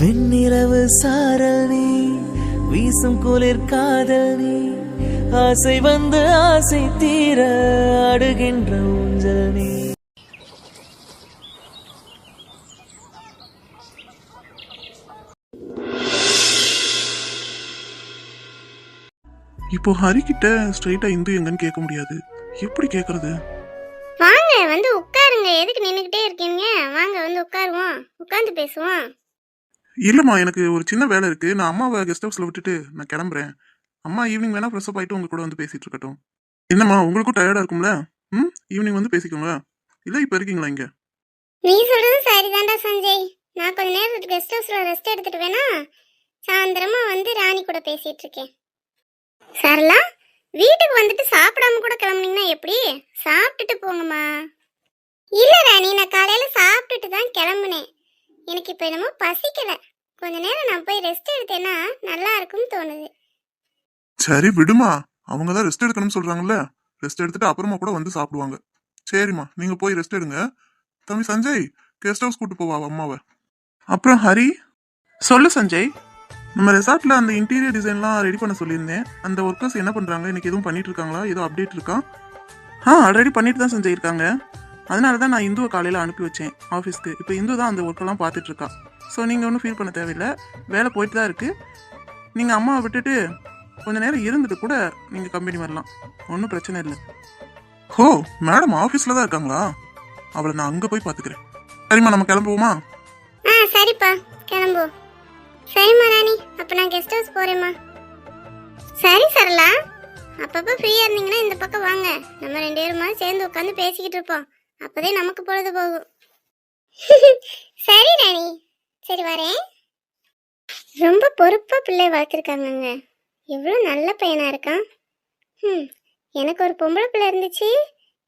வெண்ணிலவு சாரல் நீ வீசும் குளிர் காதல் நீ ஆசை வந்து ஆசை தீர அடுகின்ற ஊஞ்சல் நீ. இப்போ ஹரி கிட்ட ஸ்ட்ரைட்டா இந்து எங்கன்னு கேட்க முடியாது. எப்படி கேக்குறது வாங்க வந்து உட்காருங்க. எதுக்கு நின்றுக்கிட்டே இருக்கீங்க? வாங்க வந்து உட்காருவோம். உட்காந்து பேசுவோம். இல்லைம்மா எனக்கு ஒரு சின்ன வேலை இருக்கு. நான் அம்மாவை கெஸ்ட் ஹவுஸில் விட்டுட்டு நான் கிளம்புறேன். அம்மா ஈவினிங் வேணா ஃப்ரெஷ் அப் உங்கள் உங்க கூட வந்து பேசிட்டு இருக்கட்டும். என்னம்மா உங்களுக்கும் டயர்டாக இருக்கும்ல? ம் ஈவினிங் வந்து பேசிக்கோங்க. இல்லை இப்போ இருக்கீங்களா இங்கே? நீ சொல்றது சரிதான்டா சஞ்சய். நான் கொஞ்ச நேரம் கெஸ்ட் ஹவுஸ்ல ரெஸ்ட் எடுத்துட்டு வேணா சாயந்தரமா வந்து ராணி கூட பேசிட்டு இருக்கேன். சரலா வீட்டுக்கு வந்துட்டு சாப்பிடாம கூட கிளம்புனீங்கன்னா எப்படி? சாப்பிட்டுட்டு போங்கம்மா. இல்ல ராணி நான் காலையில சாப்பிட்டுட்டு தான் கிளம்புனேன். எனக்கு இப்ப என்னமோ பசிக்கல. கொஞ்ச நேரம் நான் போய் ரெஸ்ட் எடுத்தேன்னா நல்லா இருக்கும்னு தோணுது. சரி விடுமா. அவங்க தான் ரெஸ்ட் எடுக்கணும்னு சொல்றாங்கல்ல. ரெஸ்ட் எடுத்துட்டு அப்புறமா கூட வந்து சாப்பிடுவாங்க. சரிம்மா நீங்க போய் ரெஸ்ட் எடுங்க. தம்பி சஞ்சய் கெஸ்ட் ஹவுஸ் கூட்டு போவா அம்மாவை? அப்புறம் ஹரி? சொல்லு சஞ்சய். நம்ம ரெசார்ட்ல அந்த இன்டீரியர் டிசைன்லாம் ரெடி பண்ண சொல்லியிருந்தேன். அந்த ஒர்க்கர்ஸ் என்ன பண்றாங்க? இன்னைக்கு எதுவும் பண்ணிட்டு இருக்காங்களா? ஏதோ அப்டேட் இருக்கா? ஆ ஆல்ரெடி பண்ணிட்டு தான் சஞ்சய் இருக்காங்க. அதனால தான் நான் இந்துவை காலையில் அனுப்பி வச்சேன் ஆஃபீஸ்க்கு இப்போ இந்து தான் அந்த ஒர்க்கெல்லாம் பார்த்துட்டு இருக்கா. ஸோ நீங்கள் ஒன்றும் ஃபீல் பண்ண தேவையில்லை. வேலை போயிட்டு தான் இருக்குது நீங்கள் அம்மாவை விட்டுட்டு கொஞ்ச நேரம் இருந்துட்டு கூட நீங்கள் கம்பெனி வரலாம். ஒன்றும் பிரச்சனை இல்லை. ஹோ மேடம் ஆஃபீஸில் தான் இருக்காங்களா? அவளை நான் அங்கே போய் பார்த்துக்கிறேன். சரிம்மா நம்ம கிளம்புவோமா? ஆ சரிப்பா. கிளம்பு. சரிம்மா ராணி. அப்போ நான் கெஸ்ட் ஹவுஸ் போகிறேம்மா சரி சரலா அப்பப்போ ஃப்ரீயாக இருந்தீங்கன்னா இந்த பக்கம் வாங்க. நம்ம ரெண்டு பேருமா சேர்ந்து உட்காந்து பேசிக்கிட்டு இருப்போம். அப்போதே நமக்கு பொழுது போகும். சரி ராணி. சரி வரேன். ரொம்ப பொறுப்பா பிள்ளை வளர்த்துருக்காங்கங்க. எவ்வளோ நல்ல பையனா இருக்கான். ம் எனக்கு ஒரு பொம்பளை பிள்ளை இருந்துச்சு.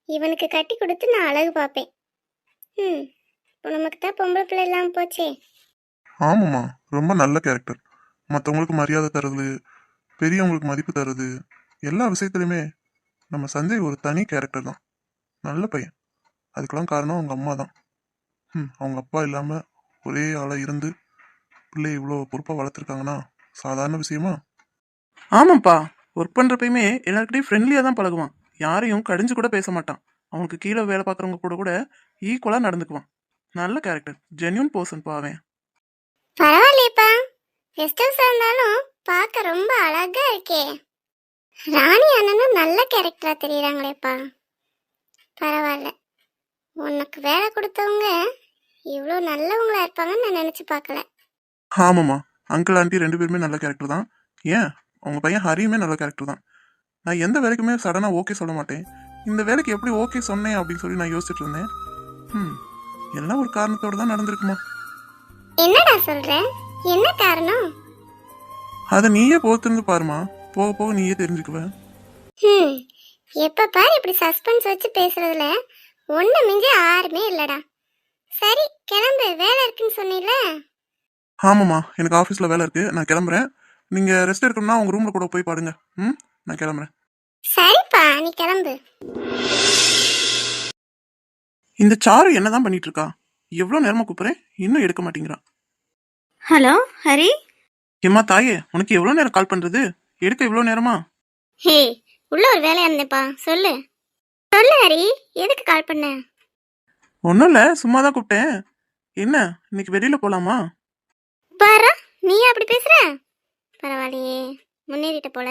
இவனுக்கு கட்டி கொடுத்து நான் அழகு பார்ப்பேன். ம் இப்போ நமக்கு தான் பொம்பளை பிள்ளை இல்லாமல் போச்சே. ஆமாம்மா ரொம்ப நல்ல கேரக்டர் மற்றவங்களுக்கு மரியாதை தருது பெரியவங்களுக்கு மதிப்பு தருது எல்லா விஷயத்துலையுமே நம்ம சஞ்சய் ஒரு தனி கேரக்டர் தான். நல்ல பையன். அதுக்கெல்லாம் காரணம் அவங்க அம்மா தான். ம் அவங்க அப்பா இல்லாமல் ஒரே ஆளாக இருந்து பிள்ளை இவ்வளோ பொறுப்பாக வளர்த்துருக்காங்கன்னா சாதாரண விஷயமா? ஆமாப்பா ஒர்க் பண்ணுறப்பயுமே எல்லாருக்கிட்டையும் ஃப்ரெண்ட்லியாக தான் பழகுவான். யாரையும் கடிஞ்சு கூட பேச மாட்டான். அவனுக்கு கீழே வேலை பார்க்குறவங்க கூட கூட ஈக்குவலாக நடந்துக்குவான். நல்ல கேரக்டர் ஜென்யூன் பர்சன்ப்பா அவன். பரவாயில்லையப்பா. கெஸ்ட் ஹவுஸ் இருந்தாலும் பார்க்க ரொம்ப அழகா இருக்கே. ராணி அண்ணனும் நல்ல கேரக்டரா தெரியுறாங்களேப்பா. பரவாயில்ல. உனக்கு வேலை கொடுத்தவங்க இவ்வளோ நல்லவங்களா இருப்பாங்கன்னு நான் நினச்சி பார்க்கல. ஆமாம்மா. அங்கிள் ஆண்டி ரெண்டு பேருமே நல்ல கேரக்டர் தான். ஏன்? உங்க பையன் ஹரியுமே நல்ல கேரக்டர் தான். நான் எந்த வேலைக்குமே சடனாக ஓகே சொல்ல மாட்டேன். இந்த வேலைக்கு எப்படி ஓகே சொன்னேன் அப்படின்னு சொல்லி நான் யோசிச்சுட்டு இருந்தேன். ம் எல்லாம் ஒரு காரணத்தோட தான் நடந்திருக்குமா? என்னடா சொல்ற? என்ன காரணம்? அதை நீயே பொறுத்திருந்து பாருமா போக போக நீயே தெரிஞ்சுக்குவ. எப்ப பாரு இப்படி சஸ்பென்ஸ் வச்சு பேசுறதுல ஒண்ணு மிஞ்சி யாருமே இல்லடா. சரி கிளம்பு. வேலை இருக்குன்னு சொன்னீல ஆமாம்மா எனக்கு ஆஃபீஸில் வேலை இருக்கு. நான் கிளம்புறேன். நீங்கள் ரெஸ்ட் எடுக்கணும்னா உங்கள் ரூமில் கூட போய் பாடுங்க. ம்? நான் கிளம்புறேன். சரிப்பா நீ கிளம்பு. இந்த சாரு என்னதான் பண்ணிட்டு இருக்கா எவ்வளோ நேரமா கூப்பிட்றேன்? இன்னும் எடுக்க மாட்டேங்கிறான். ஹலோ ஹரி? ஏம்மா தாயே உனக்கு எவ்வளோ நேரம் கால் பண்ணுறது எடுக்க இவ்வளோ நேரமா? ஹே உள்ள ஒரு வேலையா இருந்தேப்பா. சொல்லு. சொல்லு ஹரி எதுக்கு கால் பண்ண? ஒன்றும் இல்லை சும்மா தான் கூப்பிட்டேன். என்ன இன்னைக்கு வெளியில் போகலாமா பாரா நீ அப்படி பேசுற? பரவாயில்லையே முன்னேறிட்ட போல.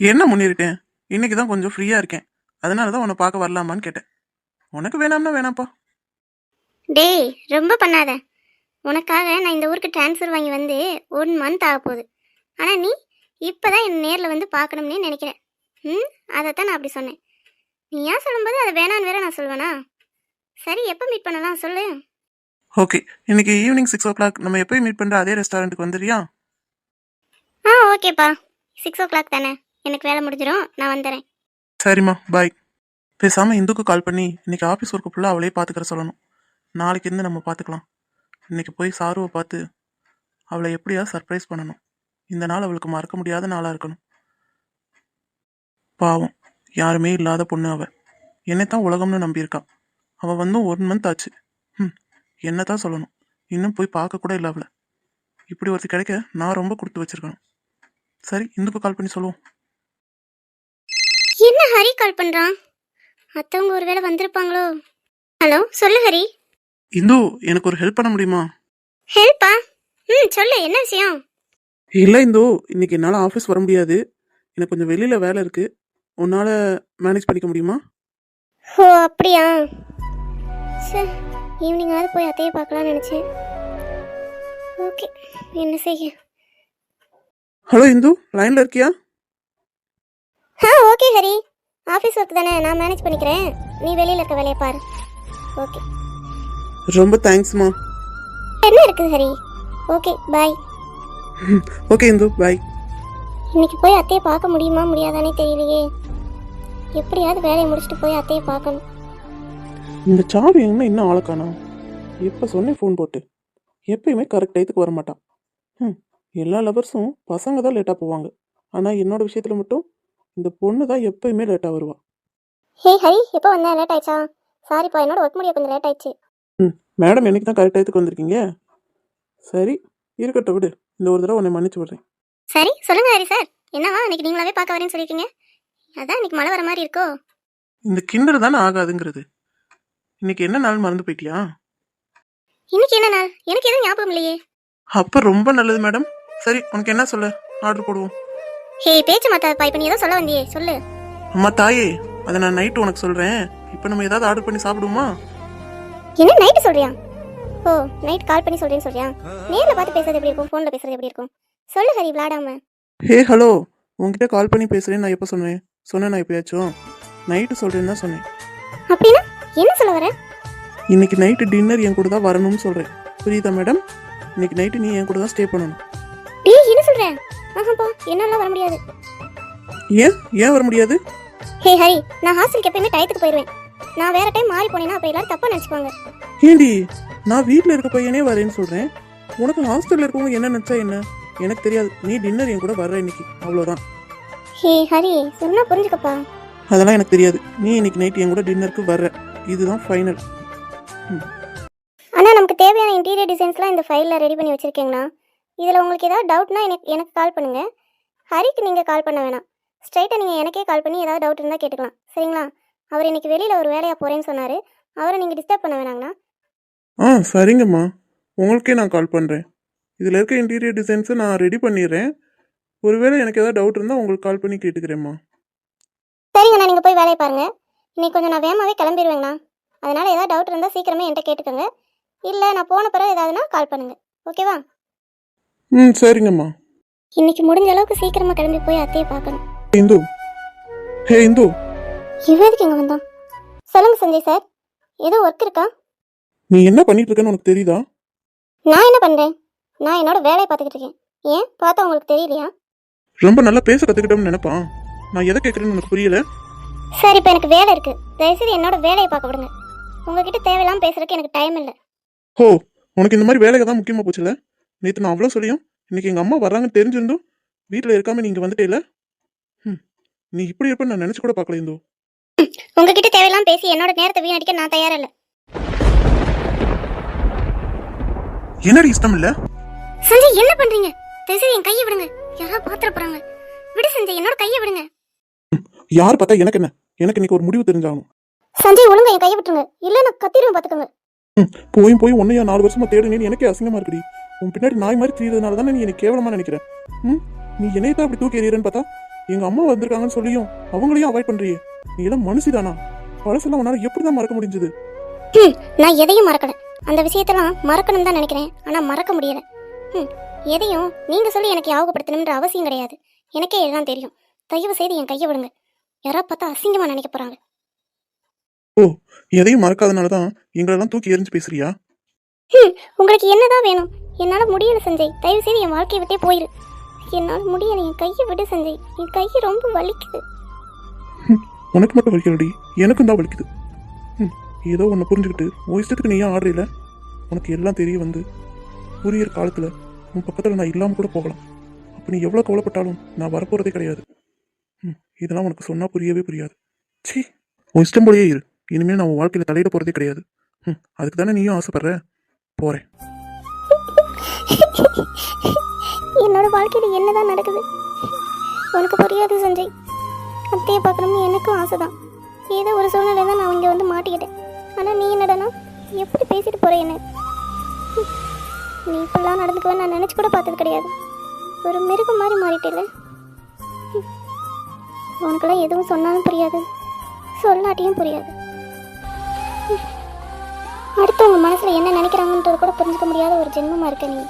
என்ன முன்னேறிட்டேன்? இன்னைக்கு தான் கொஞ்சம் ஃப்ரீயாக இருக்கேன். அதனால தான் உன்னை பார்க்க வரலாமான்னு கேட்டேன். உனக்கு வேணாம்னா வேணாம்ப்பா டேய் ரொம்ப பண்ணாத. உனக்காக நான் இந்த ஊருக்கு ட்ரான்ஸ்ஃபர் வாங்கி வந்து ஒன் மந்த் ஆக போகுது. ஆனால் நீ இப்போதான் என் நேரில் வந்து பார்க்கணும்னே நினைக்கிறேன் ம் அதைத்தான் நான் அப்படி சொன்னேன். நீ ஏன் சொல்லும்போது அதை வேணான்னு வேற நான் சொல்வேனா? சரி எப்போ மீட் பண்ணலாம்? சொல்லு. ஓகே இன்னைக்கு ஈவினிங் சிக்ஸ் ஓ கிளாக் நம்ம எப்போயும் மீட் பண்ணுற அதே ரெஸ்டாரண்ட்டுக்கு வந்துடுறியா? ஆ ஓகேப்பா. சிக்ஸ் ஓ கிளாக் தானே. எனக்கு வேலை முடிஞ்சிடும் நான் வந்துடுறேன் சரிம்மா பாய் பேசாமல் இந்துக்கு கால் பண்ணி இன்னைக்கு ஆஃபீஸ் ஒர்க்கு ஃபுல்லாக அவளே பார்த்துக்கிற சொல்லணும். நாளைக்கு இருந்து நம்ம பார்த்துக்கலாம் இன்னைக்கு போய் சாருவை பார்த்து அவளை எப்படியா சர்ப்ரைஸ் பண்ணணும். இந்த நாள் அவளுக்கு மறக்க முடியாத நாளாக இருக்கணும். பாவம். யாருமே இல்லாத பொண்ணு அவ. என்னைத்தான் உலகம்னு நம்பியிருக்கா. அவள் வந்தும் ஒன் மந்த் ஆச்சு. ம் என்னத்தான் சொல்லணும். இன்னும் போய் பார்க்க கூட இல்லை அவளை. இப்படி ஒருத்தி கிடைக்க நான் ரொம்ப கொடுத்து வச்சிருக்கணும். சரி இந்துக்கு கால் பண்ணி சொல்லுவோம். என்ன ஹரி கால் பண்றான்? மத்தவங்க ஒருவேளை வந்திருப்பாங்களோ? ஹலோ சொல்லு ஹரி. இந்து எனக்கு ஒரு ஹெல்ப் பண்ண முடியுமா? ஹெல்ப்பா ம் சொல்லு என்ன விஷயம்? இல்லை இந்து இன்னைக்கு என்னால் ஆஃபீஸ் வர முடியாது. எனக்கு கொஞ்சம் வெளியில் வேலை இருக்கு. உன்னால் மேனேஜ் பண்ணிக்க முடியுமா? ஓ அப்படியா? சரி ஈவினிங்காவது போய் அத்தையை பார்க்கலாம்னு நினச்சேன். ஓகே என்ன செய்ய? ஹலோ இந்து லைனில் இருக்கியா? ஆ ஓகே ஹரி. ஆஃபீஸ் ஒர்க் தானே நான் மேனேஜ் பண்ணிக்கிறேன். நீ வெளியில் இருக்க வேலையை பாரு. ஓகே ரொம்ப தேங்க்ஸ்மா என்ன இருக்குது Hari? Okay bye okay Indu bye இன்னைக்கு போய் அத்தையை பார்க்க முடியுமா முடியாதானே தெரியலையே. எப்படியாவது வேலையை முடிச்சுட்டு போய் அத்தையை பார்க்கணும். இந்த சாவி என்ன இன்னும் ஆளக்கானா எப்போ சொன்னேன் ஃபோன் போட்டு. எப்பயுமே கரெக்ட் டயத்துக்கு வர மாட்டான் ம் எல்லா லவர்ஸும் பசங்க தான் லேட்டாக போவாங்க. ஆனால் என்னோட விஷயத்தில் மட்டும் இந்த பொண்ணு தான் எப்பயுமே லேட்டாக வருவா. ஹே ஹரி எப்போ வந்தேன் லேட் ஆயிடுச்சா? சாரிப்பா என்னோட ஒர்க் முடிய கொஞ்சம் லேட் ஆயிடுச்சு. ம் மேடம் என்னைக்கு தான் கரெக்ட் டயத்துக்கு வந்திருக்கீங்க? சரி இருக்கட்டும் விடு. இந்த ஒரு தடவை உன்னை மன்னிச்சு விடுறேன். சரி சொல்லுங்க ஹரி சார் என்னவா இன்னைக்கு நீங்களாவே பார்க்க வரேன்னு சொல்லியிருக்கீங்க? அதான் இன்னைக்கு மழை வர மாதிரி இருக்கோ? இந்த கிண்டல் தானே ஆகாதுங்கிறது. இன்னைக்கு என்ன நாள் மறந்து போயிட்டியா? இன்னைக்கு என்ன நாள்? எனக்கு எதுவும் ஞாபகம் இல்லையே. அப்போ ரொம்ப நல்லது மேடம். சரி உனக்கு என்ன சொல்ல? ஆர்டர் போடுவோம். ஹே பேச்சு மாத்தாப்பா இப்போ நீ ஏதோ சொல்ல வந்தியே. சொல்லு. அம்மா தாயே அதை நான் நைட்டு உனக்கு சொல்கிறேன் இப்போ நம்ம ஏதாவது ஆர்டர் பண்ணி சாப்பிடுவோமா? என்ன நைட்டு சொல்றியா? ஓ நைட் கால் பண்ணி சொல்றேன்னு சொல்றியா? நேர்ல பார்த்து பேசுறது எப்படி இருக்கும்? ஃபோன்ல பேசுறது எப்படி இருக்கும்? சொல்லு ஹரி விளாடாம ஹே ஹலோ உன்கிட்ட கால் பண்ணி பேசுகிறேன் நான் எப்போ சொன்னேன்? சொன்னேன் நான் எப்பயாச்சும் நைட்டு சொல்கிறேன்னு தான் சொன்னேன். அப்படின்னா என்ன சொல்ல வர? இன்னைக்கு நைட்டு டின்னர் என் கூட தான் வரணும்னு சொல்கிறேன் புரியுதா மேடம் இன்னைக்கு நைட்டு நீ என் கூட தான் ஸ்டே பண்ணணும். டேய் என்ன சொல்ற? ஆஹாப்பா என்னால வர முடியாது. ஏன்? ஏன் வர முடியாது? ஹே ஹரி நான் ஹாஸ்டலுக்கு எப்பயுமே டயத்துக்கு போயிடுவேன் நான் வேற டைம் மாறி போனேன்னா அப்புறம் எல்லாரும் தப்பா நினைச்சுப்பாங்க ஏண்டி நான் வீட்டில் இருக்க பையனே வரேன்னு சொல்கிறேன் உனக்கு ஹாஸ்டலில் இருக்கவங்க என்ன நினச்சா என்ன? எனக்கு தெரியாது. நீ டின்னர் என் கூட வர்ற இன்னைக்கு. அவ்வளோதான் ஹே ஹரி சொன்னா புரிஞ்சுக்கப்பா. அதெல்லாம் எனக்கு தெரியாது. நீ இன்னைக்கு நைட் என் கூட டின்னருக்கு வர்ற. இதுதான் ஃபைனல் அண்ணா நமக்கு தேவையான இன்டீரியர் டிசைன்ஸ்லாம் இந்த ஃபைலில் ரெடி பண்ணி வச்சிருக்கேங்கண்ணா. இதில் உங்களுக்கு ஏதாவது டவுட்னா எனக்கு எனக்கு கால் பண்ணுங்க. ஹரிக்கு நீங்கள் கால் பண்ண வேணாம். ஸ்ட்ரைட்டாக நீங்கள் எனக்கே கால் பண்ணி ஏதாவது டவுட் இருந்தால் கேட்டுக்கலாம். சரிங்களா? அவர் இன்னைக்கு வெளியில் ஒரு வேலையாக போகிறேன்னு சொன்னார். அவரை நீங்கள் டிஸ்டர்ப் பண்ண வேணாங்கண்ணா. ஆ சரிங்கம்மா. உங்களுக்கே நான் கால் பண்ணுறேன் இதில் இருக்க இன்டீரியர் டிசைன்ஸை நான் ரெடி பண்ணிடுறேன். ஒருவேளை எனக்கு ஏதாவது டவுட் இருந்தால் உங்களுக்கு கால் பண்ணி கேட்டுக்கிறேம்மா. சரிங்கண்ணா நீங்கள் போய் வேலையை பாருங்கள் இன்னைக்கு கொஞ்சம் நான் வேகமாகவே கிளம்பிடுவேங்கண்ணா அதனால் ஏதாவது டவுட் இருந்தால் சீக்கிரமே என்கிட்ட கேட்டுக்கோங்க. இல்லை நான் போன பிறகு ஏதாவதுனா கால் பண்ணுங்கள் ஓகேவா? ம் சரிங்கம்மா. இன்னைக்கு முடிஞ்ச அளவுக்கு சீக்கிரமாக கிளம்பி போய் அத்தையை பார்க்கணும். இந்து. ஹே இந்து. இவன் எதுக்கு இங்கே வந்தான்? சொல்லுங்கள் சஞ்சய் சார் ஏதோ ஒர்க் இருக்கா? நீ என்ன பண்ணிட்டு இருக்கன்னு உனக்கு தெரியுதா? நான் என்ன பண்றேன்? நான் என்னோட வேலையை பார்த்துக்கிட்டு இருக்கேன். ஏன்? பார்த்தா உங்களுக்கு தெரியலையா? ரொம்ப நல்லா பேச கற்றுக்கிட்டோம்னு நினைப்பான். நான் எதை கேட்குறேன்னு உனக்கு புரியல? சார் இப்போ எனக்கு வேலை இருக்கு. தயவுசெய்து என்னோட வேலையை பார்க்க விடுங்க. உங்ககிட்ட தேவையில்லாம பேசுறதுக்கு எனக்கு டைம் இல்லை. ஹோ உனக்கு இந்த மாதிரி வேலைக்கு தான் முக்கியமாக போச்சுல? நேற்று நான் அவ்வளோ சொல்லியும் இன்னைக்கு எங்கள் அம்மா வர்றாங்கன்னு தெரிஞ்சிருந்தும் வீட்டில் இருக்காம நீங்கள் வந்துட்டேல ம் நீ இப்படி இருப்பேன்னு நான் நினச்சி கூட பார்க்கல இந்து. உங்ககிட்ட தேவையில்லாம பேசி என்னோட நேரத்தை வீணடிக்க நான் தயாரா இல்லை. என்னடி இஷ்டம் இல்லை? சஞ்சய் என்ன பண்றீங்க? தயவுசெய்து என் கையை விடுங்க. யாராவது பாத்திர போறாங்க. விடு சஞ்சய் என்னோட கையை விடுங்க. யார் பார்த்தா எனக்கு என்ன? எனக்கு இன்னைக்கு ஒரு முடிவு தெரிஞ்சாகணும். சஞ்சய் ஒழுங்கா என் கையை விட்டுருங்க. இல்ல நான் கத்திடுவேன் பாத்துக்கோங்க போயும் போய் உன்னையா நாலு வருஷமா தேடுனேன்னு எனக்கே அசிங்கமா இருக்குடி. உன் பின்னாடி நாய் மாதிரி தெரியறதுனால தானே நீ எனக்கு கேவலமா நினைக்கிற ம் நீ என்னைய தான் அப்படி தூக்கி எறியறன்னு பார்த்தா? எங்க அம்மா வந்திருக்காங்கன்னு சொல்லியும் அவங்களையும் அவாய்ட் பண்றியே. நீ எல்லாம் மனுஷிதானா? பழசெல்லாம் உன்னால எப்படிதான் மறக்க முடிஞ்சது? நான் எதையும் மறக்கல. அந்த விஷயத்தெல்லாம் மறக்கணும் தான் நினைக்கிறேன். ஆனா மறக்க முடியல. எதையும் நீங்க சொல்லி எனக்கு ஞாபகப்படுத்தணும்ன்ற அவசியம் கிடையாது. எனக்கே எல்லாம் தெரியும். தயவு செய்து என் கையை விடுங்க. யாரா பார்த்தா அசிங்கமா நினைக்க போறாங்க. ஓ எதையும் மறக்காதனால தான் எங்களெல்லாம் தூக்கி எறிஞ்சு பேசுறியா? உங்களுக்கு என்னதான் வேணும்? என்னால முடியல சஞ்சய். தயவு செய்து என் வாழ்க்கையை விட்டே போயிரு. என்னால முடியல. என் கையை விடு சஞ்சய். என் கை ரொம்ப வலிக்குது. உனக்கு மட்டும் வலிக்கலடி. எனக்கும் தான் வலிக்குது. ஏதோ உன்னை புரிஞ்சுக்கிட்டு உன் இஷ்டத்துக்கு நீ ஏன் ஆடுறீல? உனக்கு எல்லாம் தெரிய வந்து புரியிற காலத்தில் உன் பக்கத்தில் நான் இல்லாமல் கூட போகலாம். அப்போ நீ எவ்வளோ கவலைப்பட்டாலும் நான் வரப்போகிறதே கிடையாது. ம் இதெல்லாம் உனக்கு சொன்னால் புரியவே புரியாது. ச்சீ உன் இஷ்டம் போலயே இரு. இனிமேல் நான் உன் வாழ்க்கையில் தலையிட போகிறதே கிடையாது. ம் அதுக்கு தானே நீயும் ஆசைப்படுற? போகிறேன் என்னோட வாழ்க்கையில் என்னதான் நடக்குது? உனக்கு புரியாது சஞ்சய். அத்தையை பார்க்கணும்னு எனக்கும் ஆசை தான் ஏதோ ஒரு சூழ்நிலை தான் நான் இங்கே வந்து மாட்டிக்கிட்டேன். ஆனால் நீ என்னடனா எப்படி பேசிட்டு போற என்ன? நீ இப்படிலாம் நடந்துக்குவேன் நான் நினச்சி கூட பார்த்தது கிடையாது. ஒரு மிருகம் மாதிரி மாறிட்டேல உனக்கெல்லாம் எதுவும் சொன்னாலும் புரியாது. சொல்லாட்டியும் புரியாது. அடுத்தவங்க மனசில் என்ன நினைக்கிறாங்கன்றது கூட புரிஞ்சுக்க முடியாத ஒரு ஜென்மமாக இருக்க நீ.